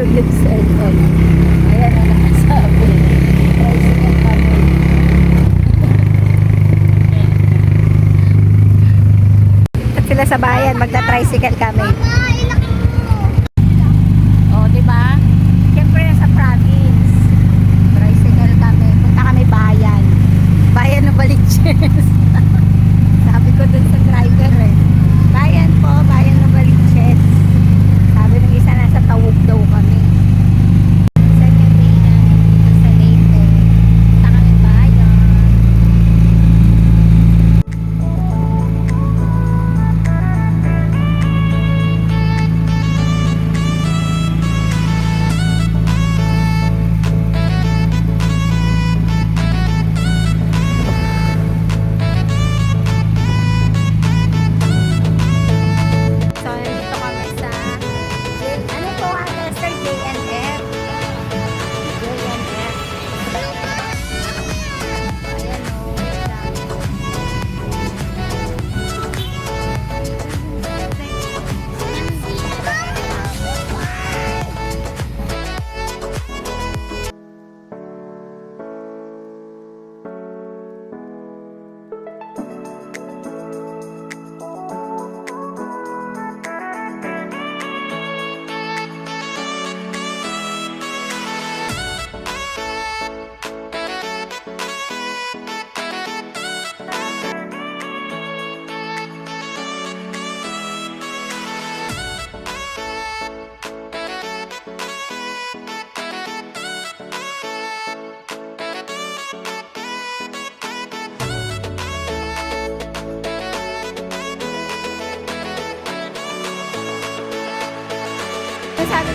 to yung cellphone. Ayan ang nakasabi. At sila sa bayan, magta-tricycle kami.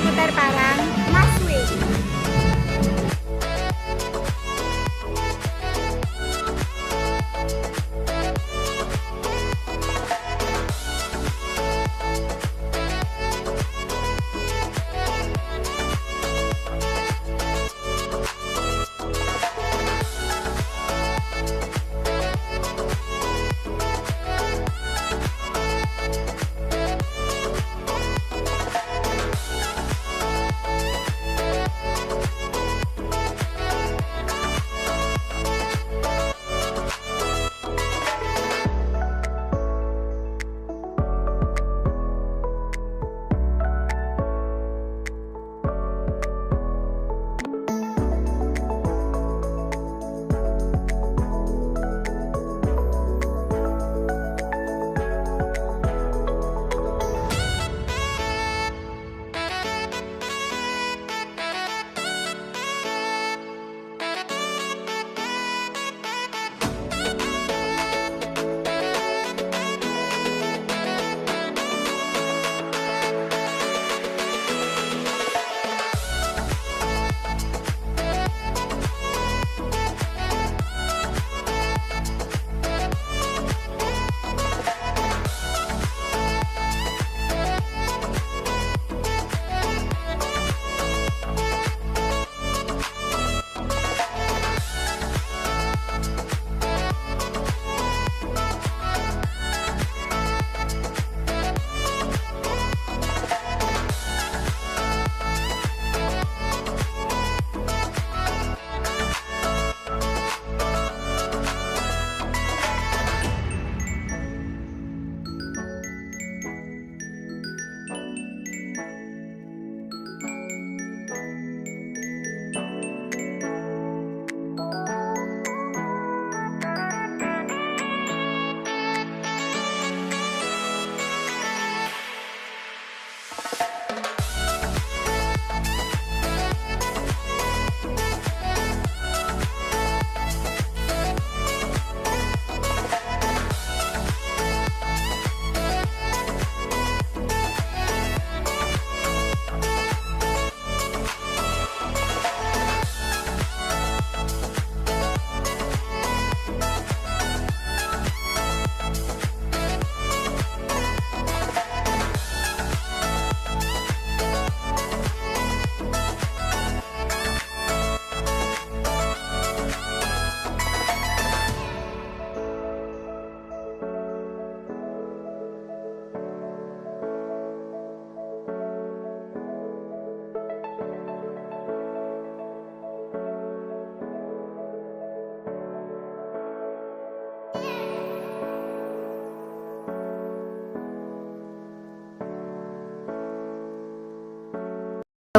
putar parang.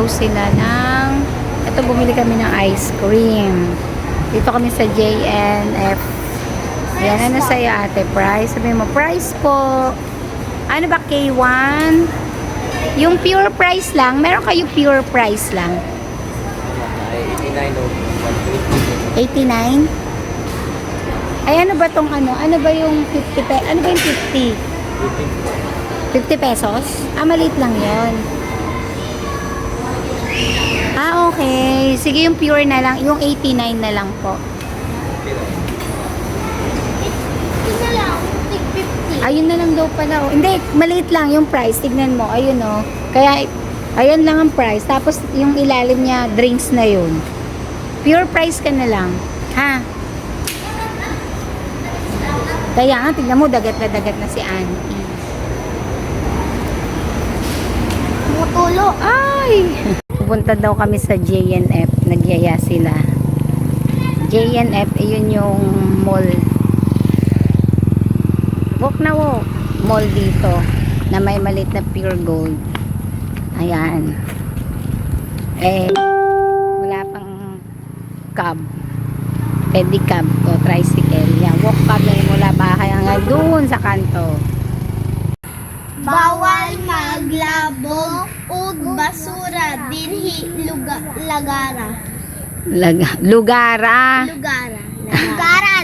Sila ng... Ito, bumili kami ng ice cream. Dito kami sa JNF. Yan, ano sa'yo ate? Price? Sabi mo, price po. Ano ba, K1? Yung pure price lang. Meron kayo pure price lang. Ay, 89 o 89? Ay, ano ba tong ano? Ano ba yung 50 pe Ano ba yung 50? 50 pesos? Ah, maliit lang yon. Ah, okay. Sige, yung pure na lang. Yung 89 na lang po. Isa lang, tig 50. Ayun na lang daw pala. Oh. Hindi, maliit lang yung price. Tignan mo. Ayun oh. Kaya, ayun lang ang price. Tapos, yung ilalim niya, drinks na yun. Pure price ka na lang. Ha? Kaya nga, tignan mo, dagat na dagat na si Auntie. Mutulo. Ay! Pupunta daw kami sa JNF. Nagyaya sila. JNF, yun yung mall. Walk na walk. Mall dito. Na may malit na pure gold. Ayan. Eh, wala pang cab. Pedicab o tricycle. Yan, walk kami mula bahay hanggang doon sa kanto. Bawal maglabog ug basura dinhi luga, lagara. Lag- lugara. Lugara. Lugaran.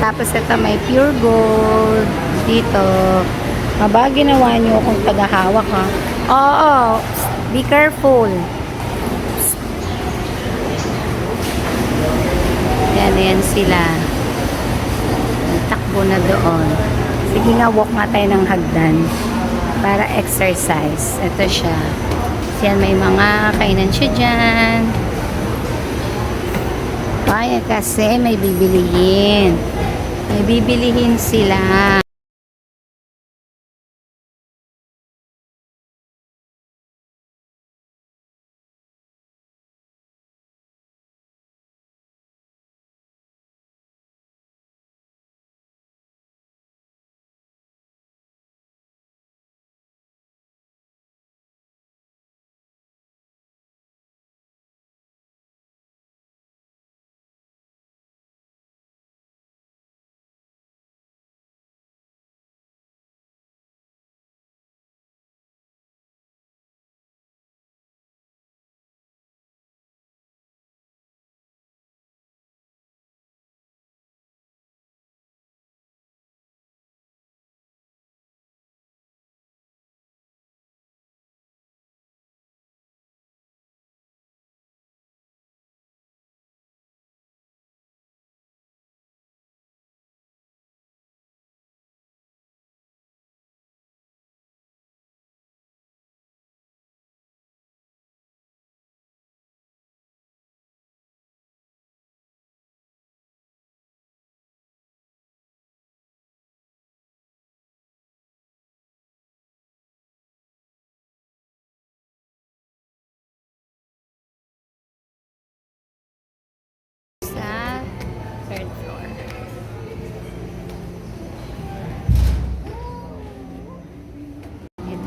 Tapos ito may pure gold dito. Aba, ginawa nyo kung tagahawak ha. Oo, be careful. Yan, yan sila. Takbo na doon. Sige nga, walk nga tayo ng hagdan para exercise. Ito siya. Yan, may mga kainan siya dyan. Ay, kasi may bibilihin. May bibilihin sila.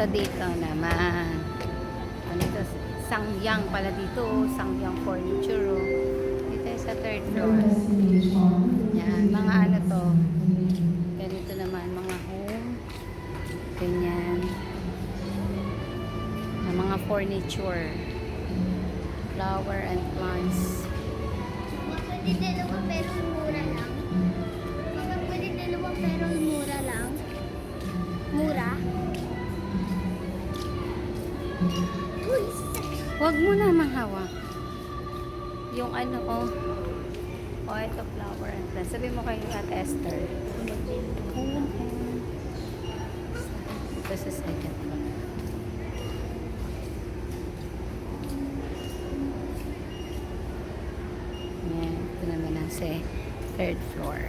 Ito dito naman. Ano ito? Sangyang pala dito. Sangyang furniture. oh. Dito sa third floor. Yan. Mga ano to. Ganito naman. Mga home. Ganyan. Na mga furniture. Flower and plants. Pwede dalawa pero mura lang. Huwag mo na mahawak. Yung ano, oh. Oh, ito flower and plant. Sabi mo kay Ate Esther. Ayan, ayan. Ito second one. Ayan, ito naman ang sa third floor.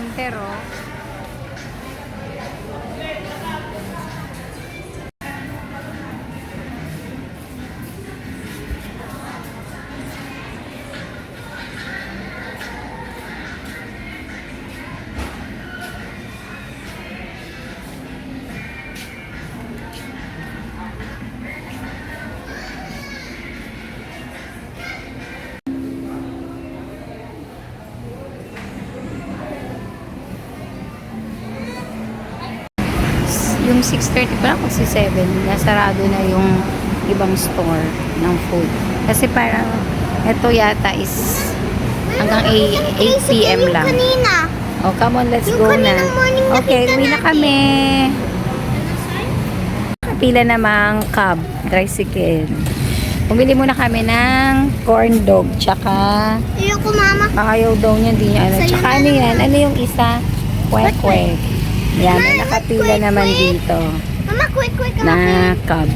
Yan yung 6.30 pa lang kasi 7, nasarado na yung ibang store ng food. Kasi parang ito yata is hanggang 8, 8 p.m. lang. Kanina. Oh, come on, let's go na. Okay, uwi na kami. Kapila namang cab, tricycle. Bumili muna kami ng corn dog, tsaka Ayoko mama. Ayaw daw niya, hindi niya ano. Tsaka ano yan? Ano yung isa? Kwek-kwek. Yan, nakapila naman dito Mama, quick, quick. na cab.